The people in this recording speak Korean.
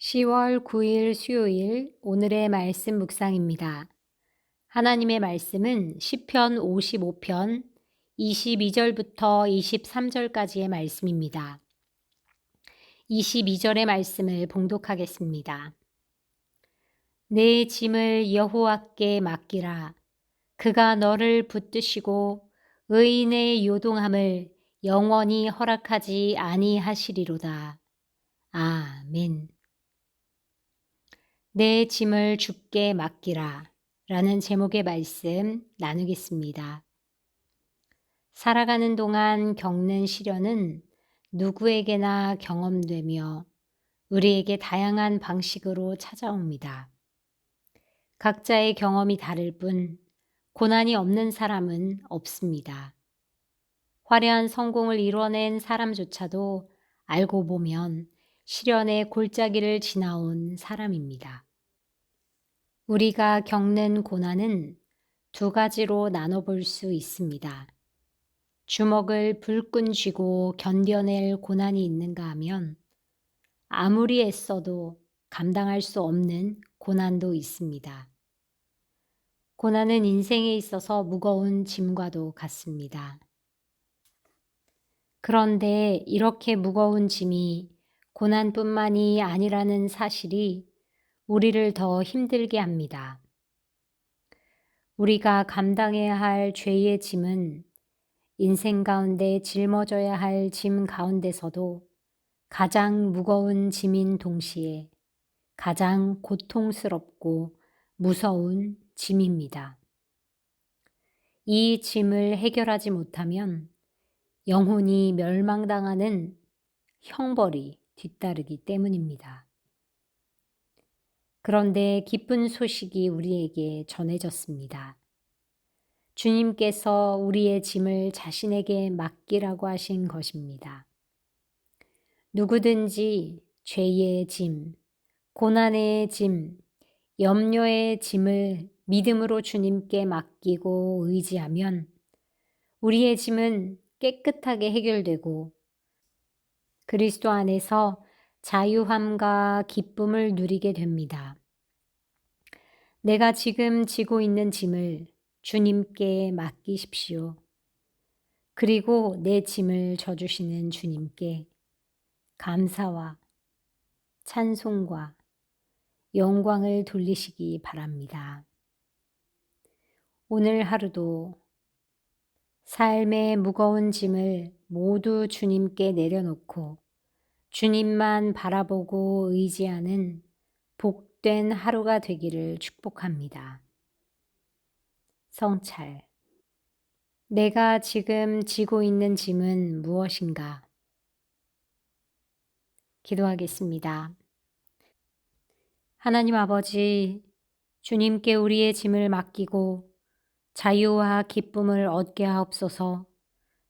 10월 9일 수요일 오늘의 말씀 묵상입니다. 하나님의 말씀은 시편 55편 22절부터 23절까지의 말씀입니다. 22절의 말씀을 봉독하겠습니다. 내 짐을 여호와께 맡기라. 그가 너를 붙드시고 의인의 요동함을 영원히 허락하지 아니하시리로다. 아멘. 내 짐을 죽게 맡기라 라는 제목의 말씀 나누겠습니다. 살아가는 동안 겪는 시련은 누구에게나 경험되며 우리에게 다양한 방식으로 찾아옵니다. 각자의 경험이 다를 뿐 고난이 없는 사람은 없습니다. 화려한 성공을 이뤄낸 사람조차도 알고 보면 시련의 골짜기를 지나온 사람입니다. 우리가 겪는 고난은 두 가지로 나눠볼 수 있습니다. 주먹을 불끈 쥐고 견뎌낼 고난이 있는가 하면 아무리 애써도 감당할 수 없는 고난도 있습니다. 고난은 인생에 있어서 무거운 짐과도 같습니다. 그런데 이렇게 무거운 짐이 고난뿐만이 아니라는 사실이 우리를 더 힘들게 합니다. 우리가 감당해야 할 죄의 짐은 인생 가운데 짊어져야 할 짐 가운데서도 가장 무거운 짐인 동시에 가장 고통스럽고 무서운 짐입니다. 이 짐을 해결하지 못하면 영혼이 멸망당하는 형벌이 뒤따르기 때문입니다. 그런데 기쁜 소식이 우리에게 전해졌습니다. 주님께서 우리의 짐을 자신에게 맡기라고 하신 것입니다. 누구든지 죄의 짐, 고난의 짐, 염려의 짐을 믿음으로 주님께 맡기고 의지하면 우리의 짐은 깨끗하게 해결되고 그리스도 안에서 자유함과 기쁨을 누리게 됩니다. 내가 지금 지고 있는 짐을 주님께 맡기십시오. 그리고 내 짐을 져주시는 주님께 감사와 찬송과 영광을 돌리시기 바랍니다. 오늘 하루도 삶의 무거운 짐을 모두 주님께 내려놓고 주님만 바라보고 의지하는 복된 하루가 되기를 축복합니다. 성찰. 내가 지금 지고 있는 짐은 무엇인가? 기도하겠습니다. 하나님 아버지, 주님께 우리의 짐을 맡기고 자유와 기쁨을 얻게 하옵소서